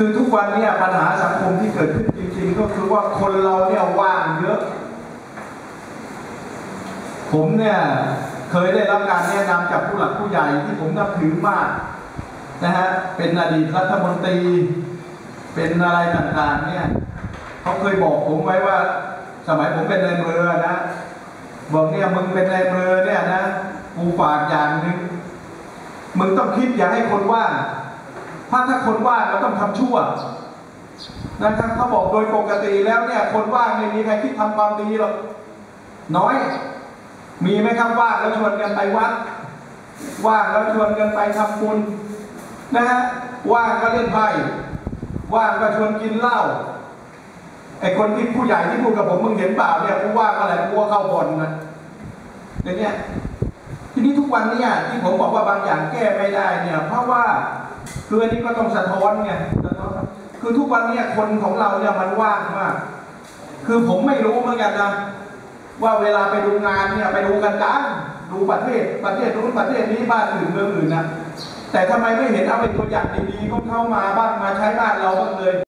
คือทุกวันเนี่ยปัญหาสังคมที่เกิดขึ้นจริงๆ ก็คือว่าคนเราเนี่ยว่างเยอะ ผมเนี่ยเคยได้รับการแนะนำจากผู้หลักผู้ใหญ่ที่ผมนับถือมากนะฮะเป็นอดีตรัฐมนตรี เป็นอะไรต่างๆเนี่ยเขาเคยบอกผมไว้ว่า สมัยผมเป็นนายเมือนะบอกเนี่ยมึงเป็นนายเมือเนี่ยนะกูฝากอย่างหนึ่งมึงต้องคิดอย่าให้คนว่า ถ้าถ้าคนว่างเราต้องทำชั่วนะครับเขาบอกโดยปกติแล้วเนี่ย คนว่างไม่มีใครคิดทำความดีหรอกน้อย มีไหมครับว่างแล้วชวนกันไปวัด ว่างแล้วชวนกันไปทำบุญนะฮะว่างก็เล่นไพ่ว่างก็ชวนกินเหล้าไอ้คนที่ผู้ใหญ่ที่พูดกับผมมึงเห็นเปล่าเนี่ยกูว่างอะไรกูก็เข้าบอนนะอย่างเนี้ยทีนี้ทุกวันเนี่ยที่ผมบอกว่าบางอย่างแก้ไม่ได้เนี่ย เพราะว่า คืออันนี้ก็ต้องสะท้อนไงคือทุกวันนี้คนของเราเนี่ยมันว่างมาก คือผมไม่รู้เหมือนกันนะว่าเวลาไปดูงานเนี่ยไปดูกันจังดูประเทศประเทศนู้นประเทศนี้บ้านอื่นเมืองอื่นนะแต่ทำไมไม่เห็นเอาเป็นตัวอย่างดีๆของเข้ามาบ้างมาใช้บ้านเราบ้างเลย